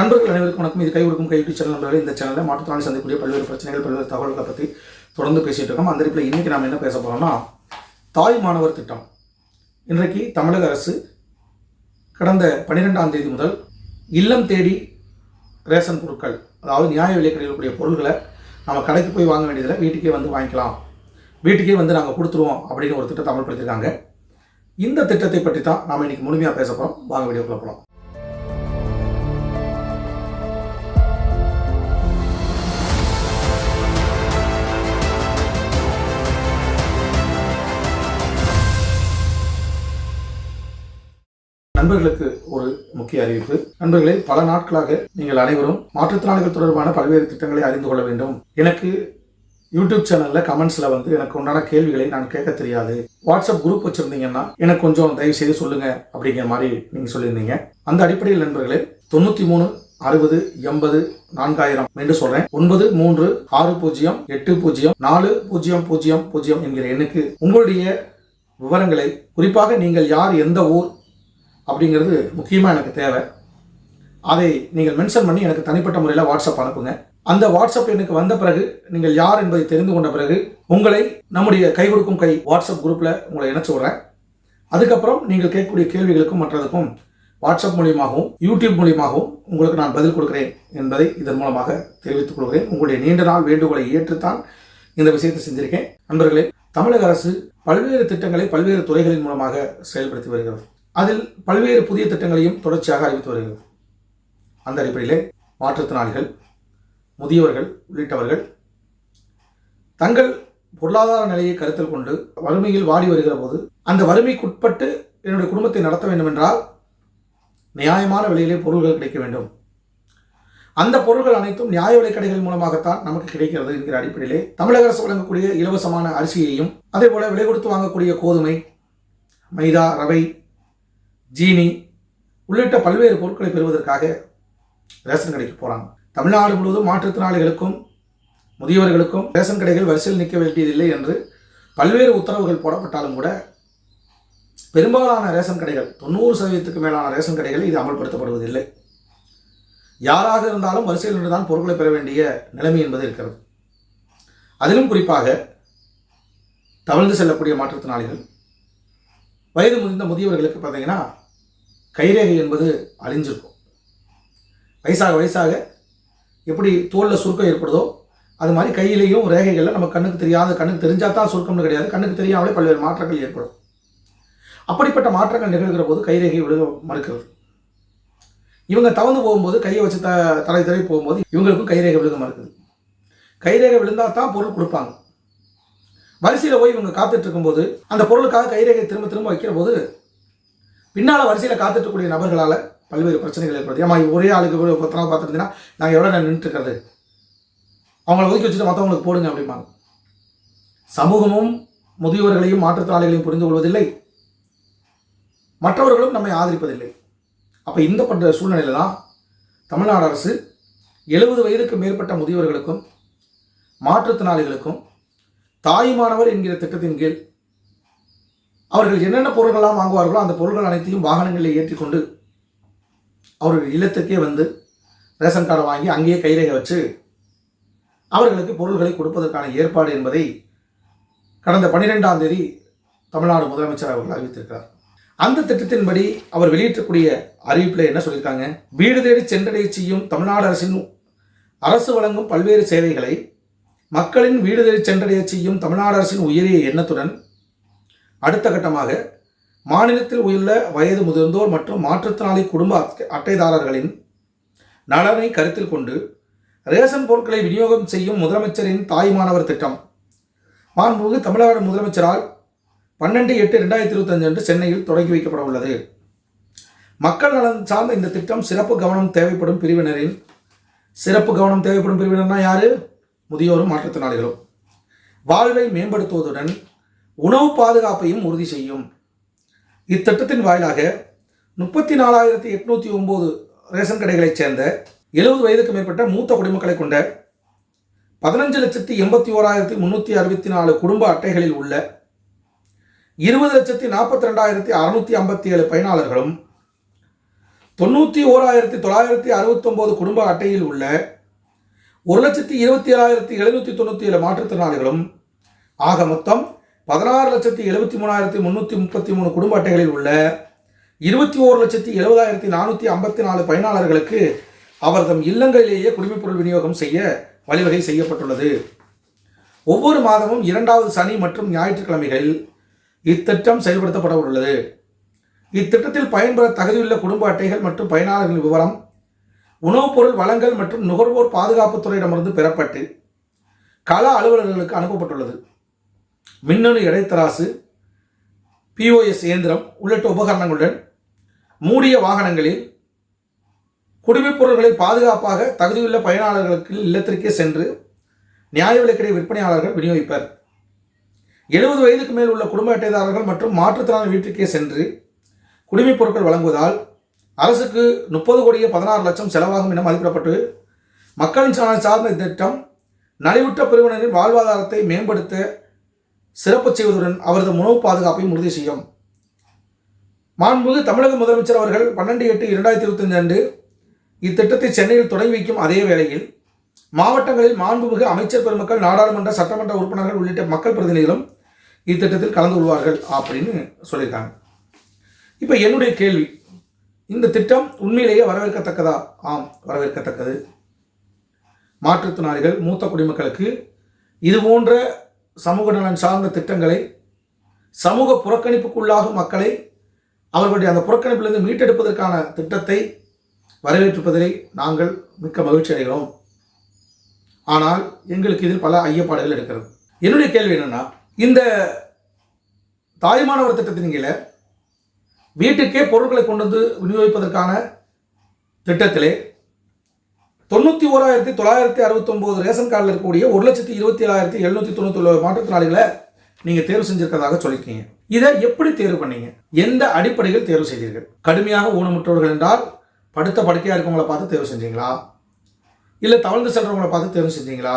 நண்பர்கள் அனைவருக்கும் வணக்கம். இது கை கொடுக்கும் கைவிட்டு சேனல் நண்பர்கள் இந்த சேனலில் மாற்றுத்திறனாளி சந்திக்கக்கூடிய பல்வேறு பிரச்சனைகள் பல்வேறு தகவல்களை பற்றி தொடர்ந்து பேசிகிட்டு இருக்கோம். அந்த இடத்துல இன்றைக்கி நாம் என்ன பேச போகிறோம்னா தாய் மாணவர் திட்டம். இன்றைக்கு தமிழக அரசு கடந்த பன்னிரெண்டாம் தேதி முதல் இல்லம் தேடி ரேஷன் பொருட்கள் அதாவது நியாய விலை கிடைக்கக்கூடிய பொருள்களை நம்ம கடைக்கு போய் வாங்க வேண்டியதில்லை வீட்டுக்கே வந்து வாங்கிக்கலாம். வீட்டுக்கே வந்து நாங்கள் கொடுத்துருவோம் அப்படின்னு ஒரு திட்டத்தை அமல்படுத்தியிருக்காங்க. இந்த திட்டத்தை பற்றி தான் நாம் இன்னைக்கு முழுமையாக பேச போகிறோம் வாங்க வேண்டிய போகலாம் நண்பர்களுக்கு ஒரு முக்கிய அறிவிப்பு. நண்பர்களே பல நாட்களாக நீங்கள் அனைவரும் மாற்றுத்திறனாளிகள் தொடர்பான பல்வேறு திட்டங்களை அறிந்து கொள்ள வேண்டும். எனக்கு யூடியூப் சேனல்ல கமெண்ட்ஸ்ல வந்து எனக்கு உண்டான கேள்விகளை நான் கேட்க தெரியாது. வாட்ஸ்அப் குரூப் வச்சிருந்தீங்கன்னா எனக்கு கொஞ்சம் தயவு செய்து சொல்லுங்க அப்படிங்கிற மாதிரி நீங்க சொல்லியிருந்தீங்க. அந்த அடிப்படையில் நண்பர்களே தொண்ணூத்தி மூணு அறுபது எண்பது நான்காயிரம் என்று சொல்றேன். ஒன்பது மூன்று ஆறு பூஜ்ஜியம் எட்டு பூஜ்ஜியம் நாலு பூஜ்ஜியம் பூஜ்ஜியம் பூஜ்ஜியம் என்கிற எண்ணுக்கு உங்களுடைய விவரங்களை குறிப்பாக நீங்கள் யார் எந்த ஊர் அப்படிங்கிறது முக்கியமாக எனக்கு தேவை. அதை நீங்கள் மென்ஷன் பண்ணி எனக்கு தனிப்பட்ட முறையில் வாட்ஸ்அப் அனுப்புங்க. அந்த வாட்ஸ்அப் எனக்கு வந்த பிறகு நீங்கள் யார் என்பதை தெரிந்து கொண்ட பிறகு உங்களை நம்முடைய கை கொடுக்கும் கை வாட்ஸ்அப் குரூப்பில் உங்களை இணைச்சு விடுறேன். அதுக்கப்புறம் நீங்கள் கேட்கக்கூடிய கேள்விகளுக்கும் மற்றதுக்கும் வாட்ஸ்அப் மூலியமாகவும் யூடியூப் மூலியமாகவும் உங்களுக்கு நான் பதில் கொடுக்கிறேன் என்பதை இதன் மூலமாக தெரிவித்துக் கொள்கிறேன். உங்களுடைய நீண்ட நாள் வேண்டுகோளை ஏற்றுத்தான் இந்த விஷயத்தை செஞ்சிருக்கேன். நண்பர்களே தமிழக அரசு பல்வேறு திட்டங்களை பல்வேறு துறைகளின் மூலமாக செயல்படுத்தி வருகிறது. அதில் பல்வேறு புதிய திட்டங்களையும் தொடர்ச்சியாக அறிவித்து வருகிறது. அந்த அடிப்படையிலே மாற்றுத்திறனாளிகள் முதியவர்கள் உள்ளிட்டவர்கள் தங்கள் பொருளாதார நிலையை கருத்தில் கொண்டு வறுமையில் வாடி வருகிற போது அந்த வறுமைக்குட்பட்டு என்னுடைய குடும்பத்தை நடத்த வேண்டும் என்றால் நியாயமான விலையிலே பொருள்கள் கிடைக்க வேண்டும். அந்த பொருள்கள் அனைத்தும் நியாய விலைக்கடைகள் மூலமாகத்தான் நமக்கு கிடைக்கிறது என்கிற அடிப்படையிலே தமிழக அரசு வழங்கக்கூடிய இலவசமான அரிசியையும் அதே போல விலை கொடுத்து வாங்கக்கூடிய கோதுமை மைதா ரவை ஜீனி உள்ளிட்ட பல்வேறு பொருட்களை பெறுவதற்காக ரேஷன் கடைக்கு போகிறாங்க தமிழ்நாடு முழுவதும் மாற்றுத்திறனாளிகளுக்கும் முதியவர்களுக்கும் ரேஷன் கடைகள் வரிசையில் நிற்க வேண்டியதில்லை என்று பல்வேறு உத்தரவுகள் போடப்பட்டாலும் கூட பெரும்பாலான ரேஷன் கடைகள் தொண்ணூறு சதவீதத்துக்கு மேலான ரேஷன் கடைகளில் இது அமல்படுத்தப்படுவதில்லை. யாராக இருந்தாலும் வரிசையில் நின்றுதான் பொருட்களை பெற வேண்டிய நிலைமை என்பது இருக்கிறது. அதிலும் குறிப்பாக தவழ்ந்து செல்லக்கூடிய மாற்றுத்திறனாளிகள் வயது முதிர்ந்த முதியவர்களுக்கு பார்த்தீங்கன்னா கைரேகை என்பது அழிஞ்சிருக்கும். வயசாக வயசாக எப்படி தோலில் சுருக்கம் ஏற்படுதோ அது மாதிரி கையிலையும் ரேகைகளில் நம்ம கண்ணுக்கு தெரியாத கண்ணுக்கு தெரிஞ்சால் தான் சுருக்கம்னு கிடையாது. கண்ணுக்கு தெரியாமலே பல்வேறு மாற்றங்கள் ஏற்படும். அப்படிப்பட்ட மாற்றங்கள் நிகழ்கிற போது கைரேகை விழுக மறுக்கிறது. இவங்க தவந்து போகும்போது கையை வச்சு த தலை தலை போகும்போது இவங்களுக்கும் கைரேகை விழுக மறுக்குது. கைரேகை விழுந்தால் தான் பொருள் கொடுப்பாங்க. வரிசையில் போய் இவங்க காத்துட்டு இருக்கும்போது அந்த பொருளுக்காக கைரேகை திரும்ப திரும்ப வைக்கிற போது பின்னால் வரிசையில் காத்துட்டு இருக்கக்கூடிய நபர்களால் பல்வேறு பிரச்சனைகள் ஏற்படுது. ஏமா ஒரே ஆளுக்கு ஒரு பத்து நாள் பார்த்துருந்தீங்கன்னா நாங்கள் எவ்வளோ நேரம் நின்றுட்டு இருக்கிறது? அவங்கள ஒதுக்கி வச்சுட்டு மற்றவங்களுக்கு போடுங்க அப்படிம்பாங்க. சமூகமும் முதியவர்களையும் மாற்றுத்திறனாளிகளையும் புரிந்து கொள்வதில்லை. மற்றவர்களும் நம்மை ஆதரிப்பதில்லை. அப்போ இந்த பண்ணுற சூழ்நிலையில் தான் தமிழ்நாடு அரசு எழுபது வயதுக்கு மேற்பட்ட முதியவர்களுக்கும் மாற்றுத்திறனாளிகளுக்கும் தாயுமானவர் என்கிற திட்டத்தின் கீழ் அவர்கள் என்னென்ன பொருள்கள்லாம் வாங்குவார்களோ அந்த பொருள்கள் அனைத்தையும் வாகனங்களில் ஏற்றிக்கொண்டு அவர்கள் இல்லத்துக்கே வந்து ரேஷன் கார்டை வாங்கி அங்கேயே கைரேகை வச்சு அவர்களுக்கு பொருள்களை கொடுப்பதற்கான ஏற்பாடு என்பதை கடந்த பன்னிரெண்டாம் தேதி தமிழ்நாடு முதலமைச்சர் அவர்கள் அறிவித்திருக்கிறார். அந்த திட்டத்தின்படி அவர் வெளியிட்டக்கூடிய அறிவிப்பில் என்ன சொல்லியிருக்காங்க? வீடு தேடி சென்றடைய செய்யும் தமிழ்நாடு அரசின் அரசு வழங்கும் பல்வேறு சேவைகளை மக்களின் வீடு தேடி சென்றடைய செய்யும் தமிழ்நாடு அரசின் உயரிய எண்ணத்துடன் அடுத்த கட்டமாக மாநிலத்தில் உள்ள வயது முதிர்ந்தோர் மற்றும் மாற்றுத்திறனாளி குடும்ப அட்டைதாரர்களின் நலனை கருத்தில் கொண்டு ரேஷன் பொருட்களை விநியோகம் செய்யும் முதலமைச்சரின் தாய்மானவர் திட்டம். மாண்புமிகு தமிழ்நாடு முதலமைச்சரால் பன்னெண்டு எட்டு ரெண்டாயிரத்தி இருபத்தஞ்சு அன்று சென்னையில் தொடங்கி வைக்கப்பட உள்ளது. மக்கள் நலன் சார்ந்த இந்த திட்டம் சிறப்பு கவனம் தேவைப்படும் பிரிவினரின் சிறப்பு கவனம் தேவைப்படும் பிரிவினர்னா யாரு? முதியோரும் மாற்றுத்திறனாளிகளும். வாழ்வை மேம்படுத்துவதுடன் உணவு பாதுகாப்பையும் உறுதி செய்யும். இத்திட்டத்தின் வாயிலாக முப்பத்தி நாலாயிரத்தி எட்நூற்றி ஒம்பது ரேஷன் கடைகளைச் சேர்ந்த எழுபது வயதுக்கு மேற்பட்ட மூத்த குடிமக்களை கொண்ட பதினஞ்சு லட்சத்தி எண்பத்தி ஓராயிரத்தி முந்நூற்றி அறுபத்தி நாலு குடும்ப அட்டைகளில் உள்ள இருபது லட்சத்தி நாற்பத்தி ரெண்டாயிரத்தி அறுநூத்தி ஐம்பத்தி ஏழு பயனாளர்களும் தொண்ணூற்றி ஓராயிரத்தி தொள்ளாயிரத்தி அறுபத்தொம்போது குடும்ப அட்டையில் உள்ள ஒரு லட்சத்தி இருபத்தி ஏழாயிரத்தி எழுநூற்றி தொண்ணூற்றி ஏழு மாற்றுத்திறனாளிகளும் ஆக மொத்தம் பதினாறு லட்சத்தி எழுபத்தி மூணாயிரத்தி முந்நூற்றி முப்பத்தி மூணு குடும்ப அட்டைகளில் உள்ள இருபத்தி ஓரு லட்சத்தி எழுபதாயிரத்தி நானூற்றி ஐம்பத்தி நாலு பயனாளர்களுக்கு அவர்தம் இல்லங்களிலேயே குடிமைப்பொருள் விநியோகம் செய்ய வழிவகை செய்யப்பட்டுள்ளது. ஒவ்வொரு மாதமும் இரண்டாவது சனி மற்றும் ஞாயிற்றுக்கிழமைகளில் இத்திட்டம் செயல்படுத்தப்பட உள்ளது. இத்திட்டத்தில் பயன்பெற தகுதியுள்ள குடும்ப அட்டைகள் மற்றும் பயனாளர்களின் விவரம் உணவுப் பொருள் வழங்கல் மற்றும் நுகர்வோர் பாதுகாப்புத்துறையிடமிருந்து பெறப்பட்டு கள அலுவலர்களுக்கு அனுப்பப்பட்டுள்ளது. மின்னணு இடைத்தராசு பிஓஎஸ் இயந்திரம் உள்ளிட்ட உபகரணங்களுடன் மூடிய வாகனங்களில் குடிமைப்பொருட்களை பாதுகாப்பாக தகுதியுள்ள பயனாளர்களுக்கு இல்லத்திற்கே சென்று நியாய விலைக்கடை விற்பனையாளர்கள் விநியோகிப்பர். எழுபது வயதுக்கு மேல் உள்ள குடும்ப அட்டைதாரர்கள் மற்றும் மாற்றுத்திறனாளி வீட்டுக்கே சென்று குடிமைப் பொருட்கள் வழங்குவதால் அரசுக்கு முப்பது கோடியே பதினாறு லட்சம் செலவாகும் என மதிப்பிடப்பட்டு மக்களின் சார்ந்த திட்டம் நலிவுற்ற பிரிவினரின் வாழ்வாதாரத்தை மேம்படுத்த சிறப்பு செய்வதுடன் அவரது உணவு பாதுகாப்பையும் உறுதி செய்யும். மாண்புமிகு தமிழக முதலமைச்சர் அவர்கள் பன்னெண்டு எட்டு இரண்டாயிரத்தி இருபத்தஞ்சு அன்று இத்திட்டத்தை சென்னையில் தொடங்கி வைக்கும் அதே வேளையில் மாவட்டங்களில் மாண்புமிகு அமைச்சர் பெருமக்கள் நாடாளுமன்ற சட்டமன்ற உறுப்பினர்கள் உள்ளிட்ட மக்கள் பிரதிநிதிகளும் இத்திட்டத்தில் கலந்து கொள்வார்கள் அப்படின்னு சொல்லியிருக்காங்க. இப்போ என்னுடைய கேள்வி இந்த திட்டம் உண்மையிலேயே வரவேற்கத்தக்கதா? ஆம் வரவேற்கத்தக்கது. மாற்றுத்திறனாளிகள் மூத்த குடிமக்களுக்கு இது போன்ற சமூக நலன் சார்ந்த திட்டங்களை சமூக புறக்கணிப்புக்குள்ளாகும் மக்களை அவர்களுடைய அந்த புறக்கணிப்பிலிருந்து மீட்டெடுப்பதற்கான திட்டத்தை வரவேற்றிருப்பதிலே நாங்கள் மிக்க மகிழ்ச்சி அடைகிறோம். ஆனால் எங்களுக்கு இதில் பல ஐயப்பாடுகள் இருக்கிறது. என்னுடைய கேள்வி என்னென்னா இந்த தாய்மானவர் திட்டத்தின் கீழே வீட்டுக்கே பொருட்களை கொண்டு வந்து விநியோகிப்பதற்கான திட்டத்திலே தொண்ணூற்றி ஓராயிரத்தி தொள்ளாயிரத்தி அறுபத்தொம்போது ரேஷன் கார்டில் இருக்கக்கூடிய ஒரு லட்சத்தி இருபத்தி ஏழாயிரத்தி எழுநூற்றி தொண்ணூற்றி மாற்றுத்திறனாளிகளை நீங்கள் தேர்வு செஞ்சிருக்கிறதாக சொல்லியிருக்கீங்க. இதை எப்படி தேர்வு பண்ணீங்க? எந்த அடிப்படையில் தேர்வு செய்தீர்கள்? கடுமையாக ஊனமுற்றவர்கள் என்றால் படுத்த படுக்கையாக இருக்கவங்கள பார்த்து தேர்வு செஞ்சீங்களா? இல்லை தவழ்ந்து செல்றவங்கள பார்த்து தேர்வு செஞ்சீங்களா?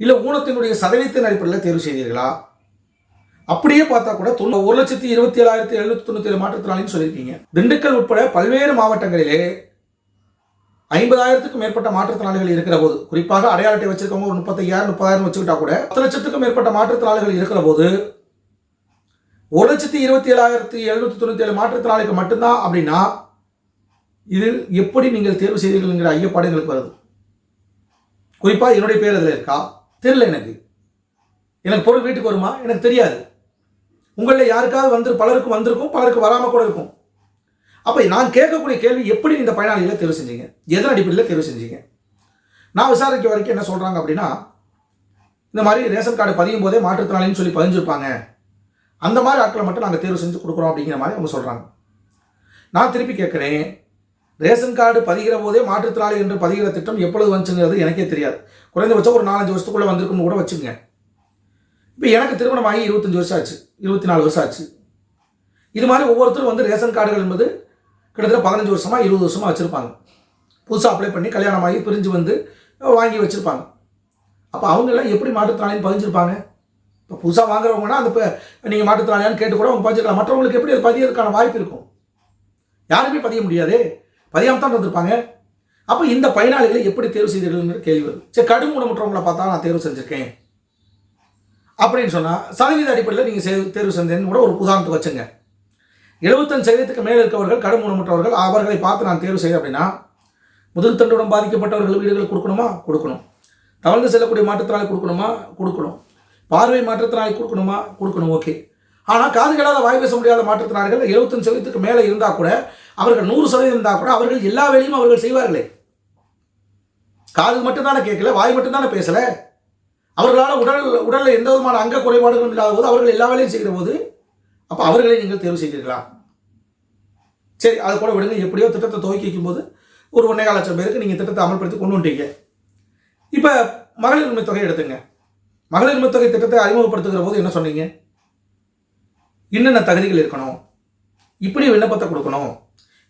இல்லை ஊனத்தினுடைய சதவீதத்தின் அடிப்படையில் தேர்வு செய்தீர்களா? அப்படியே பார்த்தா கூட தொண்ணூ ஒரு லட்சத்தி இருபத்தி ஏழாயிரத்தி எழுநூத்தி தொண்ணூத்தி ஏழு மாற்றுத்திறனாளின்னு சொல்லியிருக்கீங்க. திண்டுக்கல் உட்பட பல்வேறு மாவட்டங்களிலே ஐம்பதாயிரத்துக்கும் மேற்பட்ட மாற்றுத்திறனாளிகள் இருக்கிற போது குறிப்பாக அடையாள அட்டை வச்சிருக்கவங்க ஒரு முப்பத்தையாயிரம் முப்பதாயிரம் வச்சுக்கிட்டா கூட பத்து லட்சத்துக்கும் மேற்பட்ட மாற்றுத்திறனாளிகள் இருக்கிற போது ஒரு லட்சத்தி இருபத்தி ஏழாயிரத்தி எழுநூத்தி தொண்ணூத்தி ஏழு மாற்றுத்திறனாளிகள் மட்டும்தான் அப்படின்னா இதில் எப்படி நீங்கள் தேர்வு செய்தீர்கள்ங்கிற ஐயப்பாடு எங்களுக்கு வருது. குறிப்பாக என்னுடைய பேர் அதில் இருக்கா? தெரியல எனக்கு. எனக்கு பொருள் வீட்டுக்கு வருமா? எனக்கு தெரியாது. உங்களில் யாருக்காவது வந்து பலருக்கு வந்திருக்கும் பலருக்கு வராமல் கூட இருக்கும். அப்போ நான் கேட்கக்கூடிய கேள்வி எப்படி இந்த பயனாளிகளை தேர்வு செஞ்சீங்க? எதன் அடிப்படையில் தேர்வு செஞ்சீங்க? நான் விசாரிக்க வரைக்கும் என்ன சொல்கிறாங்க அப்படின்னா இந்த மாதிரி ரேஷன் கார்டு பதியும் போதே மாற்றுத்திறனாளின்னு சொல்லி பதிஞ்சிருப்பாங்க. அந்த மாதிரி ஆட்களை மட்டும் நாங்கள் தேர்வு செஞ்சு கொடுக்குறோம் அப்படிங்கிற மாதிரி அவங்க சொல்கிறாங்க நான் திருப்பி கேட்குறேன் ரேஷன் கார்டு பதிகிற போதே மாற்றுத்திறனாளி என்று பதிகிற திட்டம் எப்பொழுது வந்துச்சுங்கிறது எனக்கே தெரியாது. குறைந்தபட்சம் ஒரு நாலஞ்சு வருஷத்துக்குள்ளே வந்திருக்குன்னு கூட வச்சுக்கோங்க இப்போ எனக்கு திருமணம் ஆகி இருபத்தஞ்சி வருஷம் ஆச்சு இருபத்தி நாலு வருஷம் ஆச்சு. இது மாதிரி ஒவ்வொருத்தரும் வந்து ரேஷன் கார்டுகள் என்பது கிட்டத்தட்ட பதினஞ்சு வருஷமாக இருபது வருஷமாக வச்சுருப்பாங்க. புதுசாக அப்ளை பண்ணி கல்யாணம் ஆகி பிரிஞ்சு வந்து வாங்கி வச்சுருப்பாங்க. அப்போ அவங்கெல்லாம் எப்படி மாற்றுத்திறனாளின்னு பதிஞ்சிருப்பாங்க? இப்போ புதுசாக வாங்குறவங்கன்னா அந்த இப்போ நீங்கள் மாற்றுத்திறனாளியான்னு கேட்டு கூட அவங்க பதிஞ்சிருக்கலாம். மற்றவங்களுக்கு எப்படி அது பதியறதுக்கான வாய்ப்பு இருக்கும்? யாருமே பதிய முடியாதே. பதியாமல் தான் வந்திருப்பாங்க அப்போ இந்த பயனாளிகளை எப்படி தேர்வு செய்தீர்கள்ங்கிற கேள்வி வருது. சரி கடும் ஊனமுற்றவங்களை பார்த்தா நான் தேர்வு செஞ்சுருக்கேன். அப்படின்னு சொன்னால் சதவீத அடிப்படையில் நீங்கள் தேர்வு செஞ்சேன்னு கூட ஒரு உதாரணத்துக்கு வச்சுங்க. எழுபத்தஞ்சு சதவீதத்துக்கு மேலே இருக்கவர்கள் கடன் ஊனமுற்றவர்கள் அவர்களை பார்த்து நான் தேர்வு செய்ய அப்படின்னா முதல் தண்டுடன் பாதிக்கப்பட்டவர்கள் வீடுகள் கொடுக்கணுமா? கொடுக்கணும். தவழ்ந்து செல்லக்கூடிய மாற்றுத்திறனாளி கொடுக்கணுமா? கொடுக்கணும். பார்வை மாற்றுத்திறனாளி கொடுக்கணுமா? கொடுக்கணும் ஓகே. ஆனால் காது கேளாத வாய் பேச முடியாத மாற்றுத்திறனாளிகள் எழுபத்தஞ்சு சதவீதத்துக்கு மேலே இருந்தால் கூட அவர்கள் நூறு சதவீதம் இருந்தால் கூட அவர்கள் எல்லா வேலையும் அவர்கள் செய்வார்களே. காது மட்டும்தானே கேட்கல வாய் மட்டும்தானே பேசலை? அவர்களால் உடல் உடலில் எந்த விதமான அங்க குறைபாடுகளும் இல்லாத போது அவர்கள் எல்லா வேலையும் செய்கிற போது அப்போ அவர்களை நீங்கள் தேர்வு செய்தீர்களா? சரி அது கூட விடுங்க. எப்படியோ திட்டத்தை துவக்கி வைக்கும்போது ஒரு ஒன்றே லட்சம் பேருக்கு நீங்கள் திட்டத்தை அமல்படுத்தி கொண்டு வந்துட்டீங்க இப்போ மகளிர் உரிமை தொகை எடுத்துங்க. மகளிர் உரிமை தொகை திட்டத்தை அறிமுகப்படுத்துகிற போது என்ன சொன்னீங்க? என்னென்ன தகுதிகள் இருக்கணும்? இப்படி விண்ணப்பத்தை கொடுக்கணும்.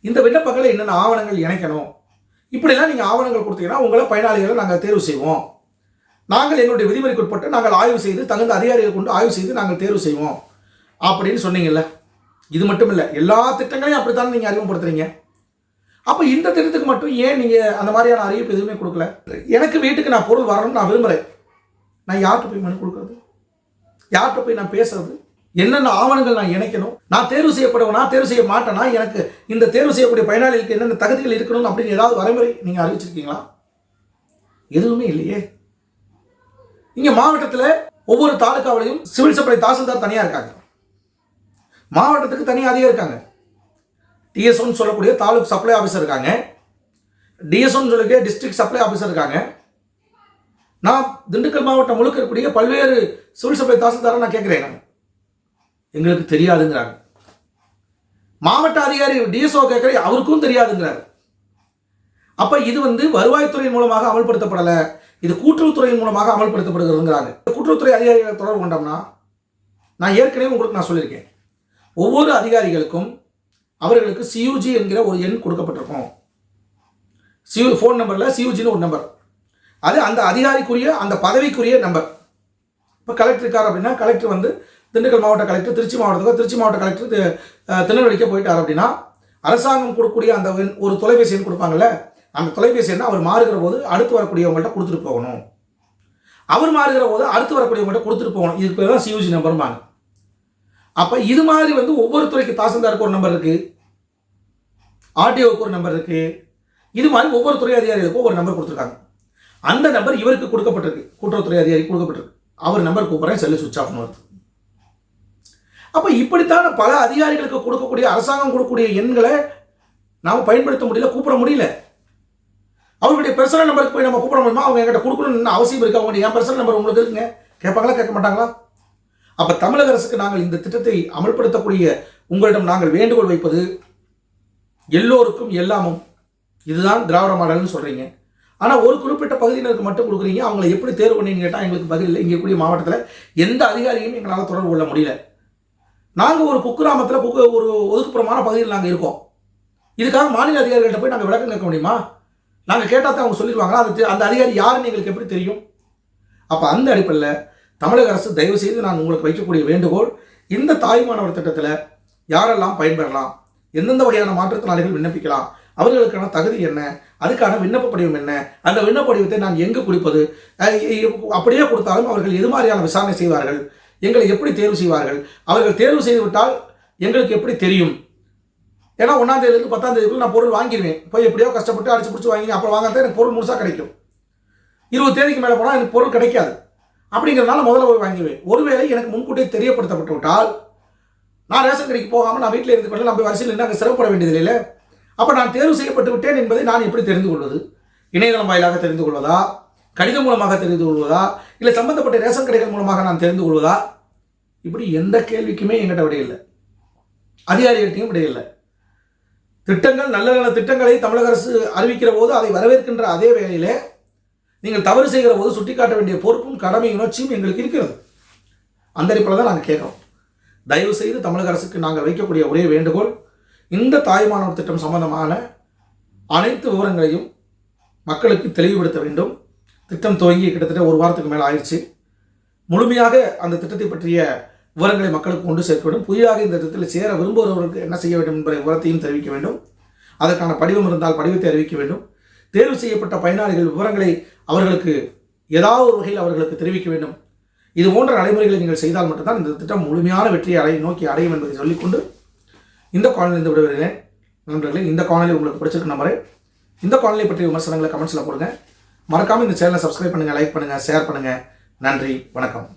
இந்த விண்ணப்பங்களை என்னென்ன ஆவணங்கள் இணைக்கணும்? இப்படிலாம் நீங்கள் ஆவணங்கள் கொடுத்தீங்கன்னா உங்களை பயனாளிகளை நாங்கள் தேர்வு செய்வோம். நாங்கள் எங்களுடைய விதிமுறைக்கு உட்பட்டு நாங்கள் ஆய்வு செய்து தகுந்த அதிகாரிகள் கொண்டு ஆய்வு செய்து நாங்கள் தேர்வு செய்வோம். அப்படின்னு சொன்னீங்கல்ல. இது மட்டும் இல்லை எல்லா திட்டங்களையும் அப்படித்தான் நீங்கள் அறிமுகப்படுத்துறீங்க? அப்போ இந்த திட்டத்துக்கு மட்டும் ஏன் நீங்கள் அந்த மாதிரியான அறிவிப்பு எதுவுமே கொடுக்கல? எனக்கு வீட்டுக்கு நான் பொருள் வரணும்னு நான் விரும்புகிறேன் நான் யார்கிட்ட போய் மனு கொடுக்குறது? யார்கிட்ட போய் நான் பேசுறது? என்னென்ன ஆவணங்கள் நான் இணைக்கணும்? நான் தேர்வு செய்யப்படுவேனா? தேர்வு செய்ய மாட்டேனா? எனக்கு இந்த தேர்வு செய்யக்கூடிய பயனாளிகளுக்கு என்னென்ன தகுதிகள் இருக்கணும் அப்படின்னு ஏதாவது வரைமுறை நீங்கள் அறிவிச்சிருக்கீங்களா? எதுவுமே இல்லையே. இங்கே மாவட்டத்தில் ஒவ்வொரு தாலுக்காவிலையும் சிவில் சப்ளை தாசில்தார் தனியாக இருக்காங்க. மாவட்டத்துக்கு தனி அதிகம் இருக்காங்க. டிஎஸ்ஓன்னு சொல்லக்கூடிய தாலுக் சப்ளை ஆஃபீஸர் இருக்காங்க. டிஎஸ்ஓன்னு சொல்லக்கூடிய டிஸ்ட்ரிக்ட் சப்ளை ஆஃபீஸர் இருக்காங்க. நான் திண்டுக்கல் மாவட்டம் முழுக்க இருக்கக்கூடிய பல்வேறு சிவில் சப்ளை தாசில்தாரை நான் கேட்குறேன் நான் எங்களுக்கு தெரியாதுங்கிறாங்க. மாவட்ட அதிகாரி டிஎஸ்ஓ கேட்குற அவருக்கும் தெரியாதுங்கிறார். அப்போ இது வந்து வருவாய்த்துறையின் மூலமாக அமல்படுத்தப்படலை இது கூட்டுறவுத்துறையின் மூலமாக அமல்படுத்தப்படுகிறதுங்கிறாங்க. கூட்டுறவுத்துறை அதிகாரிகளை தொடர்பு கொண்டோம்னா நான் ஏற்கனவே உங்களுக்கு நான் சொல்லியிருக்கேன். ஒவ்வொரு அதிகாரிகளுக்கும் அவர்களுக்கு சியூஜி என்கிற ஒரு எண் கொடுக்கப்பட்டிருக்கும். சியூ ஃபோன் நம்பரில் சியூஜின்னு ஒரு நம்பர் அது அந்த அதிகாரிக்குரிய அந்த பதவிக்குரிய நம்பர் இப்போ கலெக்டர் இருக்கார் அப்படின்னா கலெக்டர் வந்து திண்டுக்கல் மாவட்ட கலெக்டர் திருச்சி மாவட்டத்துக்கு திருச்சி மாவட்ட கலெக்டர் திருநெல்வேலிக்க திருநெல்வேலிக்கு போயிட்டார் அப்படின்னா அரசாங்கம் கொடுக்கக்கூடிய அந்த ஒரு தொலைபேசி எண் கொடுப்பாங்கல்ல அந்த தொலைபேசி எண்ணை அவர் மாறுகிற போது அடுத்து வரக்கூடியவங்கள்ட்ட கொடுத்துட்டு போகணும். அவர் மாறுகிற போது அடுத்து வரக்கூடியவங்கள்ட்ட கொடுத்துட்டு போகணும். இதுக்கு பேர் தான் சியூஜி நம்பர்பாங்க அப்போ இது மாதிரி வந்து ஒவ்வொரு துறைக்கு தாசில்தாருக்கு ஒரு நம்பர் இருக்குது ஆர்டிஓக்கு ஒரு நம்பர் இருக்குது இது மாதிரி ஒவ்வொரு துறை அதிகாரிகளுக்கும் ஒரு நம்பர் கொடுத்துருக்காங்க. அந்த நம்பர் இவருக்கு கொடுக்கப்பட்டிருக்கு. கூட்டுறவுத்துறை அதிகாரி கொடுக்கப்பட்டிருக்கு. அவர் நம்பர் கூப்பிட்றேன் செல்லு சுவிச் ஆஃப்னு வருது. அப்போ இப்படித்தான பல அதிகாரிகளுக்கு கொடுக்கக்கூடிய அரசாங்கம் கொடுக்கக்கூடிய எண்களை நாம் பயன்படுத்த முடியல கூப்பிட முடியல. அவருடைய பர்சனல் நம்பருக்கு போய் நம்ம கூப்பிட முடியுமா? அவங்க எங்கிட்ட கொடுக்கணும்னு அவசியம் இருக்கு? அவங்க என் பர்சனல் நம்பர் உங்களுக்கு இருக்குங்க? கேட்பாங்களா? கேட்க மாட்டாங்களா? அப்போ தமிழக அரசுக்கு நாங்கள் இந்த திட்டத்தை அமல்படுத்தக்கூடிய உங்களிடம் நாங்கள் வேண்டுகோள் வைப்பது எல்லோருக்கும் எல்லாமும் இதுதான் திராவிட மாடல்னு சொல்கிறீங்க ஆனால் ஒரு குறிப்பிட்ட பகுதியினருக்கு மட்டும் கொடுக்குறீங்க. அவங்களை எப்படி தேர்வு பண்ணீங்கன்னு கேட்டால் எங்களுக்கு பதில் இல்லை. இங்கே கூடிய மாவட்டத்தில் எந்த அதிகாரியும் எங்களால் தொடர்பு கொள்ள முடியல. நாங்கள் ஒரு குக்கிராமத்தில் குக்கு ஒரு ஒதுக்குப்புறமான பகுதியில் நாங்கள் இருக்கோம். இதுக்காக மாநில அதிகாரிகள்ட்ட போய் நாங்கள் விளக்கம் கேட்க முடியுமா? நாங்கள் கேட்டால் தான் அவங்க சொல்லிடுவாங்களா? அது அந்த அதிகாரி யாருன்னு எங்களுக்கு எப்படி தெரியும்? அப்போ அந்த அடிப்படையில் தமிழக அரசு தயவு செய்து நான் உங்களுக்கு வைக்கக்கூடிய வேண்டுகோள் இந்த தாய்மானவர் திட்டத்தில் யாரெல்லாம் பயன்பெறலாம்? எந்தெந்த வகையான மாற்றுத்திறனாளிகள் விண்ணப்பிக்கலாம்? அவர்களுக்கான தகுதி என்ன? அதுக்கான விண்ணப்ப படிவம் என்ன? அந்த விண்ணப்ப படிவத்தை நான் எங்கு கொடுப்பது அப்படியே கொடுத்தாலும் அவர்கள் எது மாதிரியான விசாரணை செய்வார்கள்? எங்களை எப்படி தேர்வு செய்வார்கள்? அவர்கள் தேர்வு செய்துவிட்டால் எங்களுக்கு எப்படி தெரியும்? ஏன்னா ஒன்றாம் தேதியிலிருந்து பத்தாம் தேதிக்குள்ள நான் பொருள் வாங்கிடுவேன் போய் எப்படியோ கஷ்டப்பட்டு அடிச்சு பிடிச்சி வாங்கி அப்புறம் வாங்காதான் எனக்கு பொருள் முழுசாக கிடைக்கும். இருபது தேதிக்கு மேலே போனால் எனக்கு பொருள் கிடைக்காது. அப்படிங்கிறதுனால முதல்ல போய் வாங்கிடுவேன். ஒருவேளை எனக்கு முன்கூட்டியே தெரியப்படுத்தப்பட்டு விட்டால் நான் ரேஷன் கடைக்கு போகாமல் நான் வீட்டில் இருந்து கொண்டு நம்ம வரிசையில் நின்று அங்கே சிறப்பட வேண்டியதில்லை இல்லை? அப்போ நான் தேர்வு செய்யப்பட்டு விட்டேன் என்பதை நான் எப்படி தெரிந்து கொள்வது? இணையதளம் வாயிலாக தெரிந்து கொள்வதா? கடிதம் மூலமாக தெரிந்து கொள்வதா? இல்லை சம்பந்தப்பட்ட ரேஷன் கடைகள் மூலமாக நான் தெரிந்து கொள்வதா? இப்படி எந்த கேள்விக்குமே எங்கிட்ட விட இல்லை. அதிகாரிகள்ட்டையும் விட திட்டங்கள் நல்ல நல்ல திட்டங்களை தமிழக அரசு அறிவிக்கிற போது அதை வரவேற்கின்ற அதே வேளையிலே நீங்கள் தவறு செய்கிற போது சுட்டிக்காட்ட வேண்டிய பொறுப்பும் கடமை உணர்ச்சியும் எங்களுக்கு இருக்கிறது. அந்த அடிப்படையில் தான் நாங்கள் கேட்குறோம். தயவு செய்து தமிழக அரசுக்கு நாங்கள் வைக்கக்கூடிய ஒரே வேண்டுகோள் இந்த தாய்மானவர் திட்டம் சம்பந்தமான அனைத்து விவரங்களையும் மக்களுக்கு தெளிவுபடுத்த வேண்டும். திட்டம் துவங்கி கிட்டத்தட்ட ஒரு வாரத்துக்கு மேலே ஆயிடுச்சு முழுமையாக அந்த திட்டத்தை பற்றிய விவரங்களை மக்களுக்கு கொண்டு சேர்க்க வேண்டும். புதிதாக இந்த திட்டத்தில் சேர விரும்புகிறவர்களுக்கு என்ன செய்ய வேண்டும் என்ற விவரத்தையும் தெரிவிக்க வேண்டும். அதற்கான படிவம் இருந்தால் படிவத்தை அறிவிக்க வேண்டும். தேர்வு செய்யப்பட்ட பயனாளிகள் விவரங்களை அவர்களுக்கு ஏதாவது ஒரு வகையில் அவர்களுக்கு தெரிவிக்க வேண்டும். இது போன்ற நடைமுறைகளை நீங்கள் செய்தால் மட்டும்தான் இந்த திட்டம் முழுமையான வெற்றியை அடைய நோக்கி அடையும் என்பதை சொல்லிக்கொண்டு இந்த காணொலியிலிருந்து விடுவிடுகிறேன் நண்பர்களே இந்த காணொலி உங்களுக்கு பிடிச்சிருக்கு நம்பரே இந்த காணொலி பற்றிய விமர்சனங்களை கமெண்ட்ஸில் போடுங்க. மறக்காமல் இந்த சேனலை சப்ஸ்கிரைப் பண்ணுங்கள் லைக் பண்ணுங்கள் ஷேர் பண்ணுங்கள் நன்றி வணக்கம்.